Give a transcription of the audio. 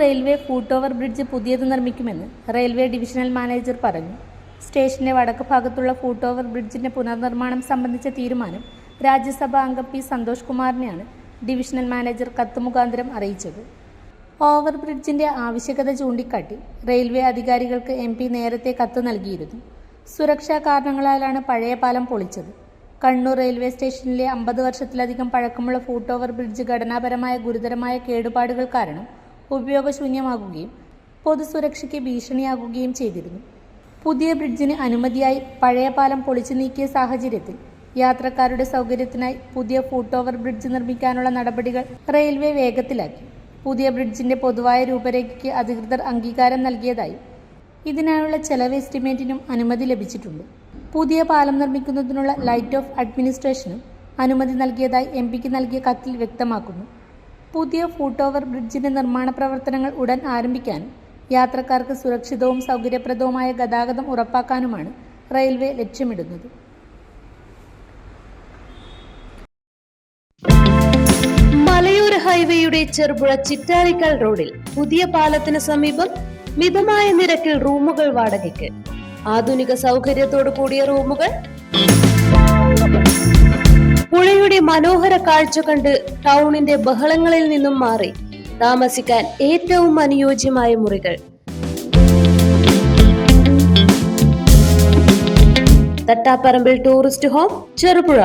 Railway foot over bridge പുതിയത് നിർമ്മിക്കുമെന്ന് railway divisional manager പറഞ്ഞു. സ്റ്റേഷന്റെ വടക്ക് ഭാഗത്തുള്ള ഫൂട്ട് ഓവർ ബ്രിഡ്ജിന്റെ പുനർനിർമ്മാണം സംബന്ധിച്ച തീരുമാനം രാജ്യസഭാ അംഗം പി സന്തോഷ് കുമാറിനെയാണ് ഡിവിഷണൽ മാനേജർ കത്ത് മുഖാന്തരം അറിയിച്ചത്. ഓവർ ബ്രിഡ്ജിന്റെ ആവശ്യകത ചൂണ്ടിക്കാട്ടി റെയിൽവേ അധികാരികൾക്ക് എം പി നേരത്തെ കത്ത് നൽകിയിരുന്നു. സുരക്ഷാ കാരണങ്ങളാലാണ് പഴയ പാലം പൊളിച്ചത്. കണ്ണൂർ റെയിൽവേ സ്റ്റേഷനിലെ അമ്പത് വർഷത്തിലധികം പഴക്കമുള്ള ഫൂട്ട് ഓവർ ബ്രിഡ്ജ് ഘടനാപരമായ ഗുരുതരമായ കേടുപാടുകൾ കാരണം ഉപയോഗശൂന്യമാകുകയും പൊതുസുരക്ഷയ്ക്ക് ഭീഷണിയാകുകയും ചെയ്തിരുന്നു. പുതിയ ബ്രിഡ്ജിന് അനുമതിയായി പഴയ പാലം പൊളിച്ചു നീക്കിയ സാഹചര്യത്തിൽ യാത്രക്കാരുടെ സൗകര്യത്തിനായി പുതിയ ഫൂട്ട് ഓവർ ബ്രിഡ്ജ് നിർമ്മിക്കാനുള്ള നടപടികൾ റെയിൽവേ വേഗത്തിലാക്കി. പുതിയ ബ്രിഡ്ജിന്റെ പൊതുവായ രൂപരേഖയ്ക്ക് അധികൃതർ അംഗീകാരം നൽകിയതായി ഇതിനായുള്ള ചെലവ് എസ്റ്റിമേറ്റിനും അനുമതി ലഭിച്ചിട്ടുണ്ട്. പുതിയ പാലം നിർമ്മിക്കുന്നതിനുള്ള ലൈറ്റ് ഓഫ് അഡ്മിനിസ്ട്രേഷനും അനുമതി നൽകിയതായി എം പിക്ക് നൽകിയ കത്തിൽ വ്യക്തമാക്കുന്നു. പുതിയ ഫൂട്ട് ഓവർ ബ്രിഡ്ജിന്റെ നിർമ്മാണ പ്രവർത്തനങ്ങൾ ഉടൻ ആരംഭിക്കാൻ യാത്രക്കാർക്ക് സുരക്ഷിതവും സൗകര്യപ്രദവുമായ ഗതാഗതം ഉറപ്പാക്കാനുമാണ് റെയിൽവേ ലക്ഷ്യമിടുന്നത്. മലയോര ഹൈവേയുടെ ചെറുപുഴ ചിറ്റാരിക്കൽ റോഡിൽ പുതിയ പാലത്തിന് സമീപം മിതമായ നിരക്കിൽ റൂമുകൾ വാടകയ്ക്ക്. ആധുനിക സൗകര്യത്തോടു കൂടിയ റൂമുകൾ പുഴയുടെ മനോഹര കാഴ്ച കണ്ട് ടൗണിന്റെ ബഹളങ്ങളിൽ നിന്നും മാറി താമസിക്കാൻ ഏറ്റവും അനുയോജ്യമായ മുറികൾ. Thattaparambil tourist home Cherupuzha.